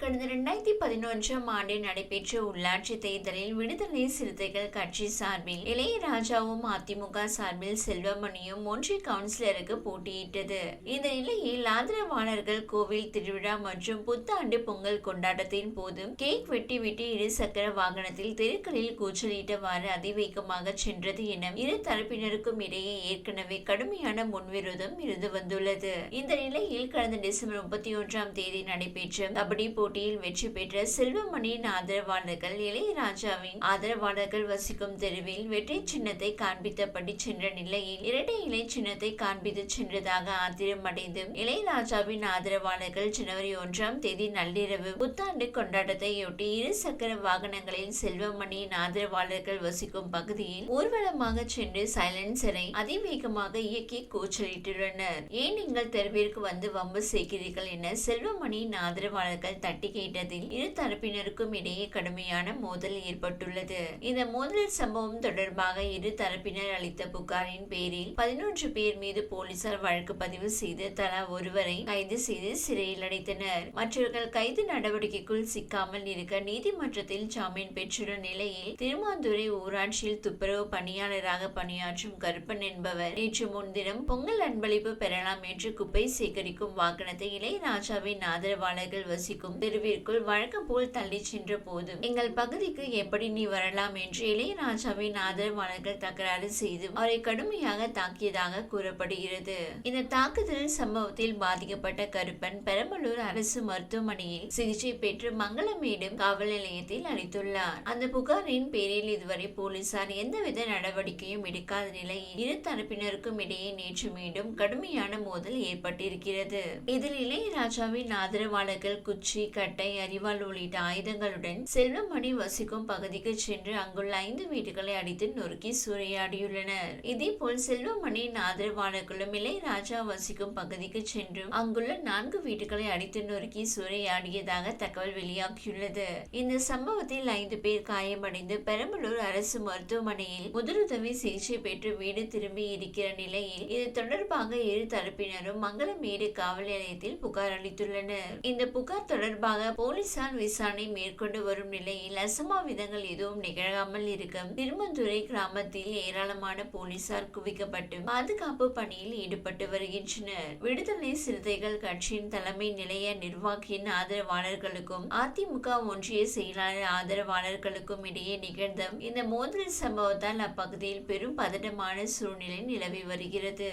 கடந்த இரண்டாயிரத்தி பதினொன்றாம் ஆண்டு நடைபெற்ற உள்ளாட்சி தேர்தலில் விடுதலை சிறுத்தைகள் கட்சி சார்பில் இளையராஜாவும் அதிமுக சார்பில் செல்வமணியும் ஒன்றிய கவுன்சிலருக்கு போட்டியிட்டது. இந்த நிலையில் ஆதரவாளர்கள் கோவில் திருவிழா மற்றும் புத்தாண்டு பொங்கல் கொண்டாட்டத்தின் போது கேக் வெட்டி வெட்டி இருசக்கர வாகனத்தில் தெருக்களில் கூச்சலிட்டவாறு அதிவேகமாக சென்றது என இரு தரப்பினருக்கும் இடையே ஏற்கனவே கடுமையான முன்விரோதம் இருந்து வந்துள்ளது. இந்த நிலையில் கடந்த டிசம்பர் முப்பத்தி ஒன்றாம் தேதி நடைபெற்ற கபடி போட்டியில் வெற்றி பெற்ற செல்வமணியின் ஆதரவாளர்கள் இளையராஜாவின் ஆதரவாளர்கள் வசிக்கும் தெருவில் வெற்றி சின்னத்தை காண்பித்தபடி சென்ற நிலையில் இரட்டை இலை சின்னத்தை காண்பித்து சென்றதாக ஆத்திரமடைந்து இளையராஜாவின் ஆதரவாளர்கள் ஜனவரி ஒன்றாம் தேதி நள்ளிரவு புத்தாண்டு கொண்டாட்டத்தையொட்டி இரு சக்கர வாகனங்களில் செல்வமணியின் ஆதரவாளர்கள் வசிக்கும் பகுதியில் ஊர்வலமாக சென்று சைலன்சரை அதிவேகமாக இயக்கி கூச்சலிட்டுள்ளனர். ஏன் நீங்கள் தெருவிற்கு வந்து வம்பு சேர்க்கிறீர்கள் என செல்வமணியின் ஆதரவாளர்கள் தட்டி கேட்டதில் இரு தரப்பினருக்கும் இடையே கடுமையான மோதல் ஏற்பட்டுள்ளது. இந்த மோதல் சம்பவம் தொடர்பாக இரு தரப்பினர் அளித்த புகாரின் பேரில் பதினொன்று பேர் மீது போலீசார் வழக்கு பதிவு செய்து தலா ஒருவரை கைது செய்து சிறையில் அடைத்தனர். மற்றவர்கள் கைது நடவடிக்கைக்குள் சிக்காமல் இருக்க நீதிமன்றத்தில் ஜாமீன் பெற்றுள்ள நிலையில் திருமாந்துறை ஊராட்சியில் துப்புரவு பணியாளராக பணியாற்றும் கருப்பன் என்பவர் நேற்று முன்தினம் பொங்கல் அன்பளிப்பு பெறலாம் என்று குப்பை சேகரிக்கும் வாகனத்தை இளையராஜாவின் ஆதரவாளர்கள் வசிக்கும் தெருவிற்குள் வழக்கம் போல் தள்ளி சென்ற போது எங்கள் பகுதிக்கு எப்படி நீ வரலாம்? என்று இளையராஜாவின் ஆதரவாளர்கள் தகராறு செய்து அவரை கடுமையாக தாக்கியதாக கூறப்படுகிறது. இந்த தாக்குதல் சம்பவத்தில் பாதிக்கப்பட்ட கருப்பன் பெரம்பலூர் அரசு மருத்துவமனையில் சிகிச்சை பெற்று மங்களமேடு காவல் நிலையத்தில் அளித்துள்ளார். அந்த புகாரின் பேரில் இதுவரை போலீசார் எந்தவித நடவடிக்கையும் எடுக்காத நிலையில் இரு தரப்பினருக்கும் இடையே நேற்று மீண்டும் கடுமையான மோதல் ஏற்பட்டிருக்கிறது. இதில் இளையராஜாவின் ஆதரவாளர்கள் குச்சி கட்டை அரிவாள் உள்ளிட்ட ஆயுதங்களுடன் செல்வமணி வசிக்கும் பகுதிக்கு சென்று அங்குள்ள ஐந்து வீடுகளை அடித்து நொறுக்கி சூறையாடியுள்ளனர். இதேபோல் செல்வமணியின் ஆதரவாளர்களும் இளையராஜா வசிக்கும் பகுதிக்கு சென்று அங்குள்ள நான்கு வீடுகளை அடித்து நொறுக்கி சூறையாடியதாக தகவல் வெளியாகியுள்ளது. இந்த சம்பவத்தில் ஐந்து பேர் காயமடைந்து பெரம்பலூர் அரசு மருத்துவமனையில் முதலுதவி சிகிச்சை பெற்று வீடு திரும்பி இருக்கிற நிலையில் இது தொடர்பாக இரு தரப்பினரும் மங்களமேடு காவல் நிலையத்தில் புகார் அளித்துள்ளனர். இந்த புகார் தொடர்பாக போலீசார் விசாரணை மேற்கொண்டு வரும் நிலையில் அசம்பாவிதங்கள் எதுவும் நிகழாமல் இருக்க திருமந்துறை கிராமத்தில் ஏராளமான போலீசார் குவிக்கப்பட்டு பாதுகாப்பு பணியில் ஈடுபட்டு வருகின்றனர். விடுதலை சிறுத்தைகள் கட்சியின் தலைமை நிலைய நிர்வாகியின் ஆதரவாளர்களுக்கும் அதிமுக ஒன்றிய செயலாளர் ஆதரவாளர்களுக்கும் இடையே நிகழ்ந்த இந்த மோதல் சம்பவத்தால் அப்பகுதியில் பெரும் பதட்டமான சூழ்நிலை நிலவி வருகிறது.